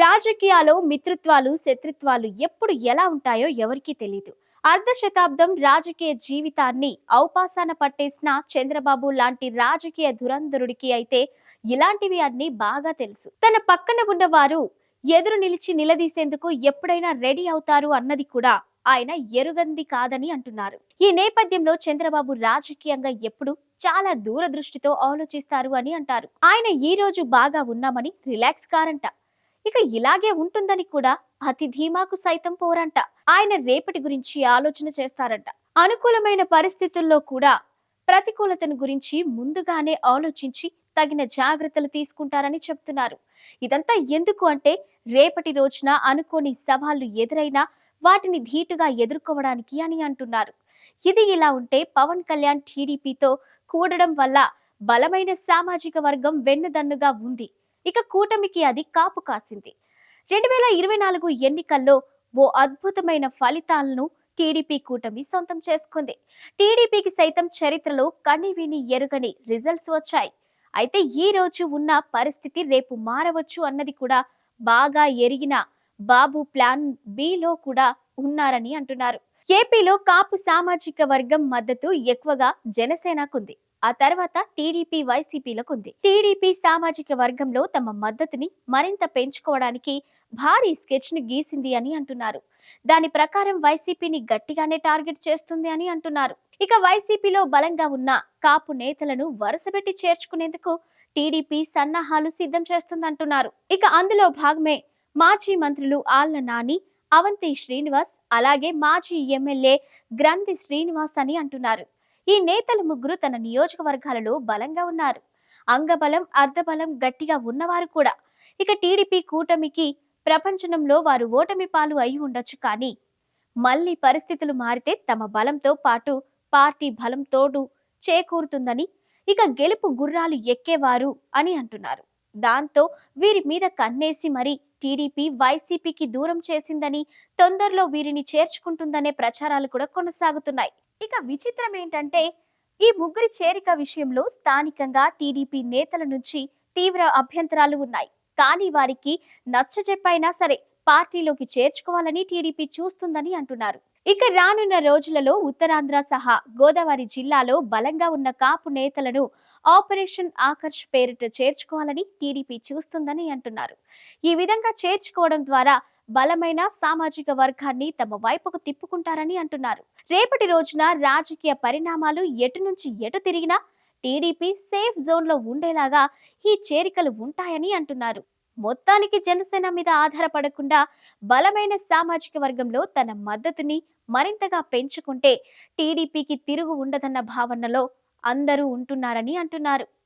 రాజకీయాల్లో మిత్రత్వాలు శత్రుత్వాలు ఎప్పుడు ఎలా ఉంటాయో ఎవరికీ తెలియదు అర్ధ శతాబ్దం రాజకీయ జీవితాన్ని ఔపాసాన పట్టేసిన చంద్రబాబు లాంటి రాజకీయ దురంధరుడికి అయితే ఇలాంటివి అన్ని బాగా తెలుసు. తన పక్కన ఉన్నవారు ఎదురు నిలిచి నిలదీసేందుకు ఎప్పుడైనా రెడీ అవుతారు అన్నది కూడా ఆయన ఎరుగంది కాదని అంటున్నారు. ఈ నేపథ్యంలో చంద్రబాబు రాజకీయంగా ఎప్పుడు చాలా దూరదృష్టితో ఆలోచిస్తారు అని అంటారు. ఆయన ఈ రోజు బాగా ఉన్నామని రిలాక్స్ కారంట. ఇక ఇలాగే ఉంటుందని కూడా అతి ధీమాకు సైతం పోరంట. ఆయన రేపటి గురించి ఆలోచన చేస్తారంట. అనుకూలమైన పరిస్థితుల్లో కూడా ప్రతికూలతను గురించి ముందుగానే ఆలోచించి తగిన జాగ్రత్తలు తీసుకుంటారని చెప్తున్నారు. ఇదంతా ఎందుకు అంటే రేపటి రోజున అనుకోని సవాళ్ళు ఎదురైనా వాటిని ధీటుగా ఎదుర్కోవడానికి అని అంటున్నారు. ఇది ఇలా ఉంటే పవన్ కళ్యాణ్ టీడీపీతో కూడడం వల్ల బలమైన సామాజిక వర్గం వెన్నుదన్నుగా ఉంది. ఇక కూటమికి అది కాపు కాసింది. రెండు వేల ఇరవై నాలుగు ఎన్నికల్లో ఓ అద్భుతమైన ఫలితాలను టీడీపీ కూటమి సొంతం చేసుకుంది. టీడీపీకి సైతం చరిత్రలో కనివిని ఎరుగని రిజల్ట్స్ వచ్చాయి. అయితే ఈ రోజు ఉన్న పరిస్థితి రేపు మారవచ్చు అన్నది కూడా బాగా ఎరిగిన బాబు ప్లాన్ బిలో కూడా ఉన్నారని అంటున్నారు. ఏపీలో కాపు సామాజిక వర్గం మద్దతు ఎక్కువగా జనసేనకుంది. ఆ తర్వాత టీడీపీ వైసీపీలకు ఉంది టీడీపీ సామాజిక వర్గంలో తమ మద్దతుని మరింత పెంచుకోవడానికి భారీ స్కెచ్ను గీసింది అని అంటున్నారు. దాని ప్రకారం వైసీపీని గట్టిగానే టార్గెట్ చేస్తుంది అని అంటున్నారు. ఇక వైసీపీలో బలంగా ఉన్న కాపు నేతలను వరుసపెట్టి చేర్చుకునేందుకు టీడీపీ సన్నాహాలు సిద్ధం చేస్తుందంటున్నారు. ఇక అందులో భాగమే మాజీ మంత్రులు ఆళ్ళ నాని అవంతి శ్రీనివాస్ అలాగే మాజీ ఎమ్మెల్యే గ్రంథి శ్రీనివాస్ అని అంటున్నారు. ఈ నేతలు ముగ్గురు తన నియోజకవర్గాలలో బలంగా ఉన్నారు. అంగబలం అర్ధబలం గట్టిగా ఉన్నవారు కూడా. ఇక టీడీపీ కూటమికి ప్రపంచంలో వారు ఓటమి పాలు అయి ఉండొచ్చు కానీ మళ్ళీ పరిస్థితులు మారితే తమ బలంతో పాటు పార్టీ బలం తోడు చేకూరుతుందని ఇక గెలుపు గుర్రాలు ఎక్కేవారు అని అంటున్నారు. దాంతో వీరి మీద కన్నేసి మరి టీడీపీ వైసీపీకి దూరం చేసిందని తొందరలో వీరిని చేర్చుకుంటుందనే ప్రచారాలు కూడా కొనసాగుతున్నాయి. ఇక విచిత్రం ఏంటంటే ఈ ముగ్గురి చేరిక విషయంలో స్థానికంగా టీడీపీ నేతల నుంచి తీవ్ర అభ్యంతరాలు ఉన్నాయి. కానీ వారికి నచ్చజెప్పైనా సరే పార్టీలోకి చేర్చుకోవాలని టీడీపీ చూస్తుందని అంటున్నారు. ఇక రానున్న రోజులలో ఉత్తరాంధ్ర సహా గోదావరి జిల్లాలో బలంగా ఉన్న కాపు నేతలను ఆపరేషన్ ఆకర్ష్ పేరిట చేర్చుకోవాలని టీడీపీ చూస్తుందని అంటున్నారు. ఈ విధంగా చేర్చుకోవడం ద్వారా బలమైన సామాజిక వర్గాన్ని తమ వైపుకు తిప్పుకుంటారని అంటున్నారు. రేపటి రోజున రాజకీయ పరిణామాలు ఎటు నుంచి ఎటు తిరిగినా టీడీపీ సేఫ్ జోన్లో ఉండేలాగా ఈ చేరికలు ఉంటాయని అంటున్నారు. మొత్తానికి జనసేన మీద ఆధారపడకుండా బలమైన సామాజిక వర్గంలో తన మద్దతుని మరింతగా పెంచుకుంటే టీడీపీకి తిరుగు ఉండదన్న భావనలో అందరూ ఉంటున్నారని అంటున్నారు.